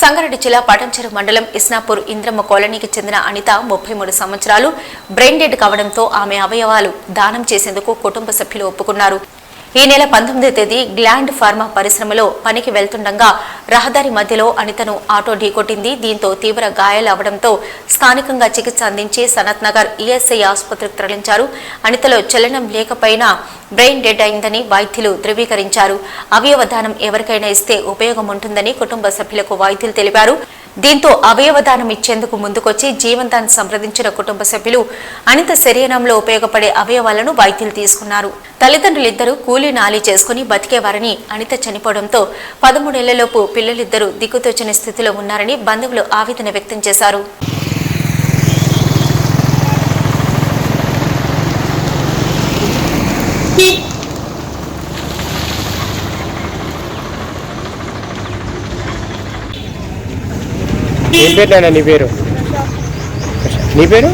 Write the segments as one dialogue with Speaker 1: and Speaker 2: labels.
Speaker 1: సంగారెడ్డి జిల్లా పటంచెరు మండలం ఇస్నాపూర్ ఇంద్రమ్మ కాలనీకి చెందిన అనిత ముప్పై మూడు సంవత్సరాలు బ్రెయిన్ డెడ్ కావడంతో ఆమె అవయవాలు దానం చేసేందుకు కుటుంబ సభ్యులు ఒప్పుకున్నారు. ఈ నెల పంతొమ్మిదో తేదీ గ్లాండ్ ఫార్మా పరిశ్రమలో పనికి వెళ్తుండగా రహదారి మధ్యలో అనితను ఆటో ఢీకొట్టింది. దీంతో తీవ్ర గాయాలవడంతో స్థానికంగా చికిత్స అందించి సనత్ నగర్ ఈఎస్ఐ ఆసుపత్రికి తరలించారు. అనితలో చలనం లేకపోయినా బ్రెయిన్ డెడ్ అయిందని వైద్యులు ధృవీకరించారు. అవయవదానం ఎవరికైనా ఇస్తే ఉపయోగం ఉంటుందని కుటుంబ సభ్యులకు వైద్యులు తెలిపారు. దీంతో అవయవదానం ఇచ్చేందుకు ముందుకొచ్చి జీవంతాన్ని సంప్రదించిన కుటుంబ సభ్యులు అనిత శరీరంలో ఉపయోగపడే అవయవాలను వైద్యులు తీసుకున్నారు. తల్లిదండ్రులిద్దరూ కూలీ నాలి చేసుకుని బతికేవారని అనిత చనిపోవడంతో పదమూడేళ్ళలోపు పిల్లలిద్దరూ దిక్కుతోచని స్థితిలో ఉన్నారని బంధువులు ఆవేదన వ్యక్తం చేశారు.
Speaker 2: ఏం పేరు నాయనా నీ పేరు నీ పేరు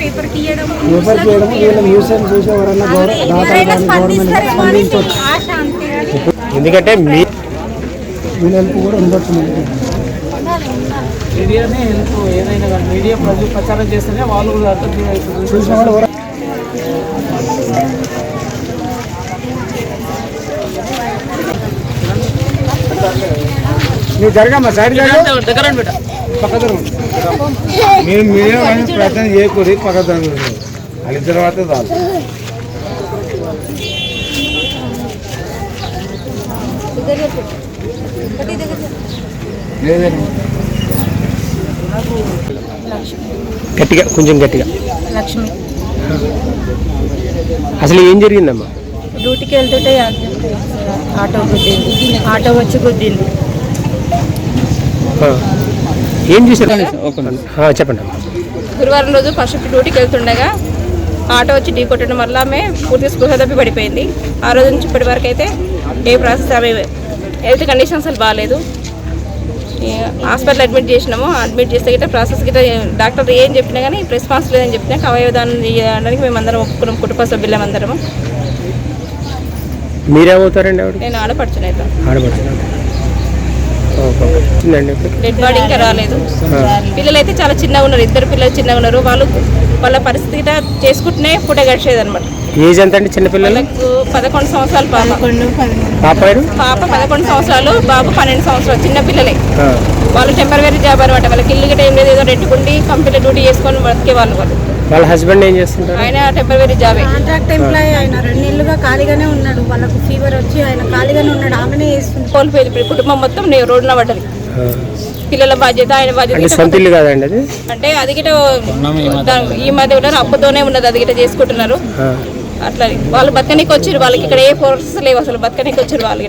Speaker 3: పేపర్
Speaker 4: చేయడం వీళ్ళ మ్యూజియం చూసి ఎవరన్నా గవర్నమెంట్ స్పందించవచ్చు
Speaker 2: ఎందుకంటే మీ
Speaker 4: వీళ్ళ కూడా ఉండొచ్చు.
Speaker 5: మీడియానే హెల్ప్ ఏదైనా కానీ మీడియా ప్రజలు ప్రచారం చేస్తేనే వాళ్ళు కూడా అర్థం
Speaker 4: నువ్వు జరగమ్మా సైడ్
Speaker 5: దగ్గర
Speaker 4: పక్క
Speaker 6: మీరు మీడియా ప్రయత్నం చేయకూడదు పక్క తరగతి అది తర్వాత చాలు లేదండి
Speaker 2: గట్టిగా కొంచెం గట్టిగా.
Speaker 3: లక్ష్మి.
Speaker 2: అసలు ఏం జరిగిందమ్మా?
Speaker 3: డ్యూటీకి వెళ్తుంటే ఆటో గుద్దింది. ఆటో వచ్చి గుద్దింది.
Speaker 2: ఏం చేశారు? ఆ, చెప్పండి
Speaker 7: గురువారం రోజు ఫస్ట్ డ్యూటీకి వెళ్తుండగా ఆటో వచ్చి ఢీ కొట్టడం వల్ల ఆమె పూర్తి స్పృహ తప్పి పడిపోయింది. ఆ రోజు నుంచి ఇప్పటి వరకు అయితే ఏ ప్రాసెస్ ఆమె హెల్త్ కండిషన్ అసలు బాగాలేదు. హాస్పిటల్ అడ్మిట్ చేసినాము అడ్మిట్ చేస్తే గిట్ట ప్రాసెస్ గిట్ట డాక్టర్ ఏం చెప్పినా కానీ రెస్పాన్స్ లేదని చెప్పినా అవయవదానం చేయడానికి మేమందరం ఒప్పుకున్నాం కుటుంబ సభ్యులమందరము.
Speaker 2: మీరేమవుతారండి ఆవిడ
Speaker 7: నేను
Speaker 2: వచ్చిందండి
Speaker 7: డెడ్ బాడీ ఇంకా రాలేదు. పిల్లలు అయితే చాలా చిన్నగా ఉన్నారు ఇద్దరు పిల్లలు చిన్నగా ఉన్నారు. వాళ్ళు వాళ్ళ పరిస్థితి గిట్ట చేసుకుంటూనే పూట గడిచేది అనమాట
Speaker 2: ఏజ్ ఎంత అండి చిన్నపిల్లలు?
Speaker 7: వాళ్ళకు పదకొండు సంవత్సరాలు పాప
Speaker 2: పాప
Speaker 7: పదకొండు సంవత్సరాలు బాబు పన్నెండు సంవత్సరాలు చిన్న పిల్లలే. వాళ్ళు టెంపరీ జాబ్ అనమాట వాళ్ళకి ఇల్లు గిట్ట ఏం లేదు ఏదో రెంట్కుండి కంపెనీ డ్యూటీ చేసుకొని బతికే వాళ్ళు వాళ్ళు.
Speaker 2: వాళ్ళ హస్బెండ్ ఏం చేస్తుంటారు?
Speaker 7: ఆయన టెంపరీ జాబే
Speaker 3: కాంట్రాక్ట్ ఎంప్లాయీ ఆయన రెండు నెలలుగా ఖాళీగానే ఉన్నాడు. వాళ్ళకు ఫీవర్ వచ్చి ఆయన ఖాళీగానే ఉన్నాడు. ఆమెనే చేస్తుంది.
Speaker 7: కోల్పోయింది ఇప్పుడు. కుటుంబం మొత్తం నే- రోడ్డున పడ్డది. పిల్లల బాధ్యత ఆయన
Speaker 2: అంటే
Speaker 7: బాధ్యత
Speaker 2: సొంత ఇల్లు కాదండి అది?
Speaker 7: అంటే అది గిట ఈ మధ్య కూడా అప్పుతోనే ఉన్నది అది గిట చేసుకుంటున్నారు. అట్లా వాళ్ళు బతకనికి వచ్చారు వాళ్ళకి ఇక్కడ ఏ ఫోర్సెస్ లేవు అసలు బతకనికి వచ్చారు వాళ్ళు